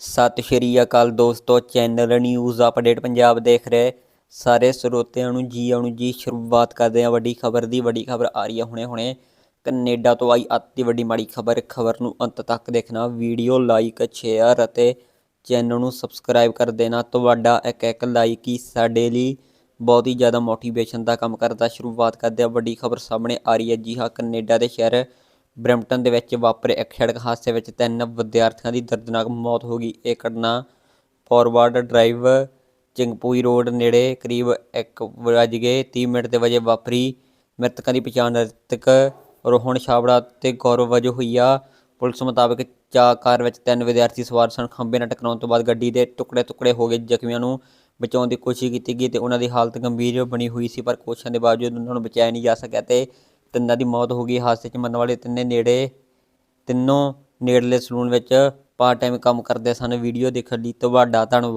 ਸਤਿ ਸ਼੍ਰੀ ਅਕਾਲ ਦੋਸਤੋ, channel news update Punjab ਦੇਖ ਰਹੇ ਸਾਰੇ ਸਰੋਤਿਆਂ ਨੂੰ ਜੀ ਆਉਣ ਜੀ, ਸ਼ੁਰੂਆਤ ਕਰਦੇ ਹਾਂ ਵੱਡੀ ਖਬਰ ਦੀ, ਵੱਡੀ ਖਬਰ ਆ ਰਹੀ ਹੈ ਹੁਣੇ ਹੁਣੇ। ਕੈਨੇਡਾ ਤੋਂ ਆਈ ਅਤੀ ਵੱਡੀ ਮਾੜੀ ਖਬਰ ਖਬਰ ਨੂੰ ਅੰਤ ਤੱਕ ਦੇਖਣਾ, ਵੀਡੀਓ ਲਾਈਕ ਸ਼ੇਅਰ ਅਤੇ ਚੈਨਲ ਨੂੰ ਸਬਸਕ੍ਰਾਈਬ ਕਰ ਦੇਣਾ। ਤੁਹਾਡਾ ਇੱਕ ਇੱਕ ਲਾਈਕ ਹੀ ਸਾਡੇ ਲਈ ਬਹੁਤ ਹੀ ਜ਼ਿਆਦਾ ਮੋਟੀਵੇਸ਼ਨ ਦਾ ਕੰਮ ਕਰਦਾ। ਸ਼ੁਰੂਆਤ ਕਰਦੇ ਹਾਂ ਵੱਡੀ ਖਬਰ ਸਾਹਮਣੇ ਆ ਰਹੀ ਹੈ ਜੀ ਹਾਂ, ਕੈਨੇਡਾ ਦੇ ਸ਼ਹਿਰ ਬਰੈਂਪਟਨ ਦੇ ਵਿੱਚ ਵਾਪਰੇ ਇੱਕ ਸੜਕ ਹਾਦਸੇ ਵਿੱਚ ਤਿੰਨ ਵਿਦਿਆਰਥੀਆਂ ਦੀ ਦਰਦਨਾਕ ਮੌਤ ਹੋ ਗਈ। ਇਹ ਘਟਨਾ ਫਾਰਵਰਡ ਡਰਾਈਵ ਚਿੰਗਪੂਈ ਰੋਡ ਨੇੜੇ ਕਰੀਬ 1 ਵੱਜ ਕੇ 30 ਮਿੰਟ ਦੇ ਵਜੇ ਵਾਪਰੀ। ਮ੍ਰਿਤਕਾਂ ਦੀ ਪਛਾਣ ਰਿਤਕ ਰੋਹਣ ਛਾਬੜਾ ਤੇ ਗੌਰਵ ਵਜੋਂ ਹੋਈ ਆ। ਪੁਲਿਸ ਮੁਤਾਬਕ ਚਾ ਕਾਰ ਵਿੱਚ ਤਿੰਨ ਵਿਦਿਆਰਥੀ ਸਵਾਰ ਸਨ। ਖੰਭੇ ਨਾਲ ਟਕਰਾਉਣ ਤੋਂ ਬਾਅਦ ਗੱਡੀ ਦੇ ਟੁਕੜੇ ਟੁਕੜੇ ਹੋ ਗਏ। ਜ਼ਖਮੀਆਂ ਨੂੰ ਬਚਾਉਣ ਦੀ ਕੋਸ਼ਿਸ਼ ਕੀਤੀ ਗਈ ਤੇ ਉਹਨਾਂ ਦੀ ਹਾਲਤ ਗੰਭੀਰ ਬਣੀ ਹੋਈ ਸੀ, ਪਰ ਕੋਸ਼ਿਸ਼ਾਂ ਦੇ ਬਾਵਜੂਦ ਉਹਨਾਂ ਨੂੰ ਬਚਾਇਆ ਨਹੀਂ ਜਾ ਸਕਿਆ ਤੇ ਤਿੰਨਾਂ ਦੀ ਮੌਤ ਹੋ ਗਈ। ਹਾਦਸੇ 'ਚ ਮਰਨ ਵਾਲੇ ਤਿੰਨੇ ਨੇੜੇ, ਤਿੰਨੋਂ ਨੇੜਲੇ ਸਲੂਨ ਵਿੱਚ ਪਾਰਟ ਟਾਈਮ ਕੰਮ ਕਰਦੇ ਸਨ। ਵੀਡੀਓ ਦੇਖਣ ਲਈ ਤੁਹਾਡਾ ਧੰਨਵਾਦ।